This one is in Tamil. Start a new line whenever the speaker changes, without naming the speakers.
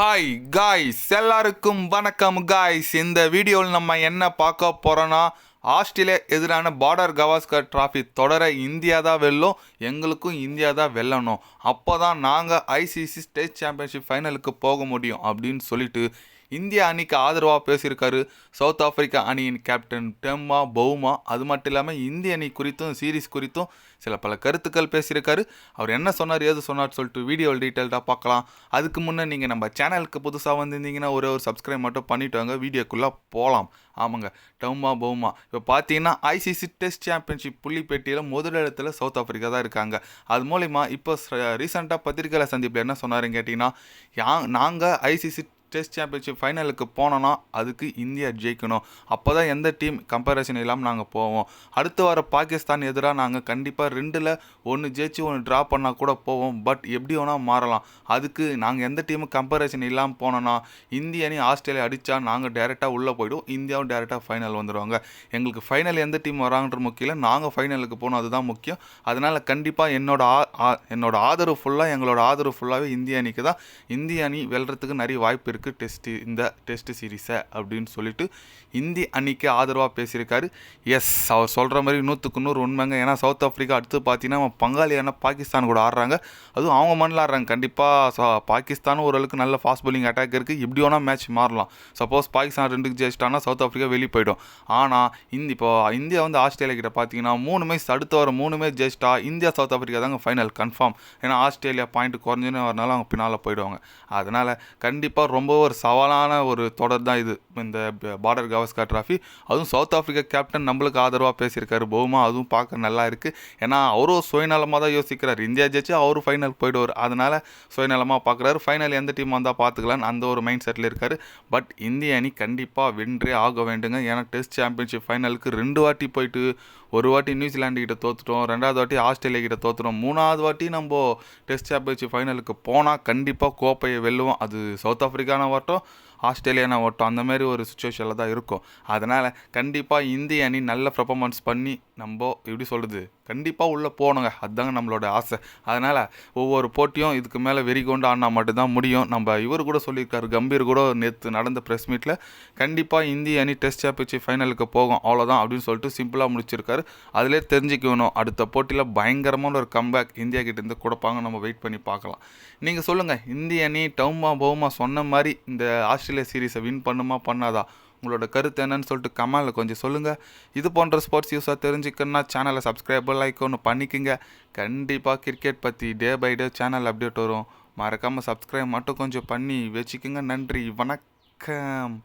ஹாய் காய்ஸ் எல்லாருக்கும் வணக்கம் காய்ஸ் இந்த வீடியோவில் நம்ம என்ன பார்க்க போகிறோன்னா ஆஸ்திரேலியா எதிரான பார்டர் கவாஸ்கர் டிராஃபி தொடர இந்தியா தான் வெல்லும் எங்களுக்கும் இந்தியா தான் வெல்லணும். அப்போ தான் நாங்கள் ஐசிசி ஸ்டேட் சாம்பியன்ஷிப் ஃபைனலுக்கு போக முடியும் அப்படின்னு சொல்லிட்டு இந்தியா அணிக்கு ஆதரவாக பேசியிருக்காரு சவுத் ஆப்பிரிக்கா அணியின் கேப்டன் டெம்மா பவுமா அது மட்டும் இல்லாமல் இந்திய அணி குறித்தும் சீரிஸ் குறித்தும் சில பல கருத்துக்கள் பேசியிருக்காரு. அவர் என்ன சொன்னார் ஏது சொன்னார் சொல்லிட்டு வீடியோவில் டீட்டெயில்டாக பார்க்கலாம். அதுக்கு முன்னே நீங்கள் நம்ம சேனலுக்கு புதுசாக வந்திருந்தீங்கன்னா ஒரு ஒரு சப்ஸ்கிரைப் மட்டும் பண்ணிட்டு வாங்க. வீடியோக்குள்ளே போகலாம் ஆமாங்க டவுமா பவுமா இப்போ பார்த்தீங்கன்னா ஐசிசி டெஸ்ட் சாம்பியன்ஷிப் புள்ளிப்பேட்டியில் முதலிடத்தில் சவுத் ஆப்பிரிக்கா தான் இருக்காங்க. அது மூலிமா இப்போ ரீசெண்டாக பத்திரிகையில் சந்திப்பில் என்ன சொன்னாருன்னு கேட்டிங்கன்னா யா நாங்கள் ஐசிசி டெஸ்ட் சாம்பியன்ஷிப் ஃபைனலுக்கு போனோன்னா அதுக்கு இந்தியா ஜெயிக்கணும். அப்போ தான் எந்த டீம் கம்பேரிசன் இல்லாமல் நாங்கள் போவோம். அடுத்து வர பாகிஸ்தான் எதிராக நாங்கள் கண்டிப்பாக ரெண்டில் ஒன்று ஜெயிச்சு ஒன்று ட்ரா பண்ணால் கூட போவோம். பட் எப்படி வேணால் மாறலாம். அதுக்கு நாங்கள் எந்த டீமும் கம்பேரிசன் இல்லாமல் போனோன்னா இந்திய அணி ஆஸ்திரேலியா அடித்தா நாங்கள் டேரெக்டாக உள்ளே போய்டும் இந்தியாவும் டேரெக்டாக ஃபைனல் வந்துடுவாங்க எங்களுக்கு ஃபைனல் எந்த டீம் வராங்கன்ற முக்கியம் நாங்கள் ஃபைனலுக்கு போகணும் அதுதான் முக்கியம். அதனால் கண்டிப்பாக என்னோட ஆ ஆ- என்னோட ஆதரவு ஃபுல்லாக எங்களோட ஆதரவு ஃபுல்லாகவே இந்திய அணிக்கு தான் இந்திய அணி வெல்றதுக்கு நிறைய வாய்ப்பு இருக்குது டெஸ்ட்டு இந்த டெஸ்ட் சீரீஸை அப்படின்னு சொல்லிட்டு இந்திய அணிக்கு ஆதரவாக பேசியிருக்காரு. எஸ் அவர் சொல்கிற மாதிரி நூற்றுக்கு நூறு உண்மைங்க. ஏன்னா சவுத் ஆஃப்ரிக்கா அடுத்து பார்த்தீங்கன்னா அவன் பங்காளியான பாகிஸ்தான் கூட ஆடுறாங்க. அதுவும் அவங்க மண்ணில் ஆடுறாங்க. கண்டிப்பாக பாகிஸ்தானும் ஓரளவுக்கு நல்ல ஃபாஸ்ட் பவுலிங் அட்டாக் இருக்குது எப்படி வேணால் மேட்ச் மாறலாம். சப்போஸ் பாகிஸ்தான் ரெண்டுக்கு ஜெயிச்சிட்டானா சவுத் ஆஃப்ரிக்கா வெளியே போயிடும். ஆனால் இந்தி இப்போ இந்தியா வந்து ஆஸ்திரேலியா கிட்ட பார்த்தீங்கன்னா மூணு மேட்ச் அடுத்து வர மூணு மேட்ச் ஜெயிச்சிட்டா இந்தியா சவுத் ஆஃப்ரிக்கா தாங்க ஃபைனல் கன்ஃபார்ம் ஏன்னா ஆஸ்திரேலியா பாயிண்ட் குறைஞ்சுன்னு வரனால அவங்க பின்னால் போயிடுவாங்க. அதனால் கண்டிப்பாக ரொம்ப ஒரு சவாலான ஒரு தொடர் தான் இது. இந்த பார்டர் கவாஸ்கர் ட்ராஃபி அதுவும் சவுத் ஆஃப்ரிக்கா கேப்டன் நம்மளுக்கு ஆதரவாக பேசியிருக்காரு பௌமா அதுவும் பார்க்க நல்லா இருக்குது ஏன்னா அவரும் சுயநலமாக தான் யோசிக்கிறார். இந்தியா ஜெயிச்சு அவரும் ஃபைனல் போயிடுவார். அதனால் சுயநலமாக பார்க்குறாரு. ஃபைனல் எந்த டீம் வந்தால் பார்த்துக்கலான்னு அந்த ஒரு மைண்ட் செட்டில் இருக்கார். பட் இந்திய அணி கண்டிப்பாக வென்றே ஆக வேண்டுங்க. ஏன்னா டெஸ்ட் சாம்பியன்ஷிப் ஃபைனலுக்கு ரெண்டு வாட்டி போயிட்டு ஒரு வாட்டி நியூசிலாண்டு கிட்ட தோத்துட்டோம். ரெண்டாவது வாட்டி ஆஸ்திரேலியா கிட்ட தோத்துட்டோம். மூணாவது வாட்டி நம்ம டெஸ்ட் சாம்பியன்ஷிப் ஃபைனலுக்கு போனால் கண்டிப்பாக கோப்பையை வெல்லுவோம். அது சவுத் ஆஃப்ரிக்கா জানাব অটো ஆஸ்திரேலியானா ஓட்டம் அந்த மாதிரி ஒரு சுச்சுவேஷனில் தான் இருக்கும். அதனால் கண்டிப்பாக இந்திய அணி நல்ல பர்ஃபாமன்ஸ் பண்ணி நம்ம எப்படி சொல்கிறது கண்டிப்பாக உள்ளே போகணுங்க அதுதாங்க நம்மளோட ஆசை. அதனால் ஒவ்வொரு போட்டியும் இதுக்கு மேலே வெறி கொண்டு ஆடினா மட்டும்தான் முடியும். நம்ம இவர் கூட சொல்லியிருக்காரு கம்பீர் கூட நேற்று நடந்த ப்ரெஸ் மீட்டில் கண்டிப்பாக இந்திய அணி டெஸ்ட் சாம்பியன்ஷிப் ஃபைனலுக்கு போகும். அவ்வளோதான் அப்படின்னு சொல்லிட்டு சிம்பிளாக முடிச்சிருக்காரு. அதிலே தெரிஞ்சுக்கணும். அடுத்த போட்டியில் பயங்கரமான ஒரு கம்பேக் இந்தியா கிட்டேருந்து கொடுப்பாங்க நம்ம வெயிட் பண்ணி பார்க்கலாம். நீங்கள் சொல்லுங்கள் இந்திய அணி டவுமா பவுமா சொன்ன மாதிரி இந்த ஆஸ்திரேலியா சீரீஸை வின் பண்ணுமா பண்ணாதா? உங்களோட கருத்து என்னன்னு சொல்லிட்டு கமெண்டில் கொஞ்சம் சொல்லுங்கள் இது போன்ற ஸ்போர்ட்ஸ் யூஸாக தெரிஞ்சுக்கணுன்னா சேனலை சப்ஸ்கிரைப் லைக் ஒன்று பண்ணிக்கோங்க. கண்டிப்பாக கிரிக்கெட் பற்றி day by day channel update வரும். மறக்காமல் சப்ஸ்கிரைப் மட்டும் கொஞ்சம் பண்ணி வச்சுக்கோங்க. நன்றி வணக்கம்.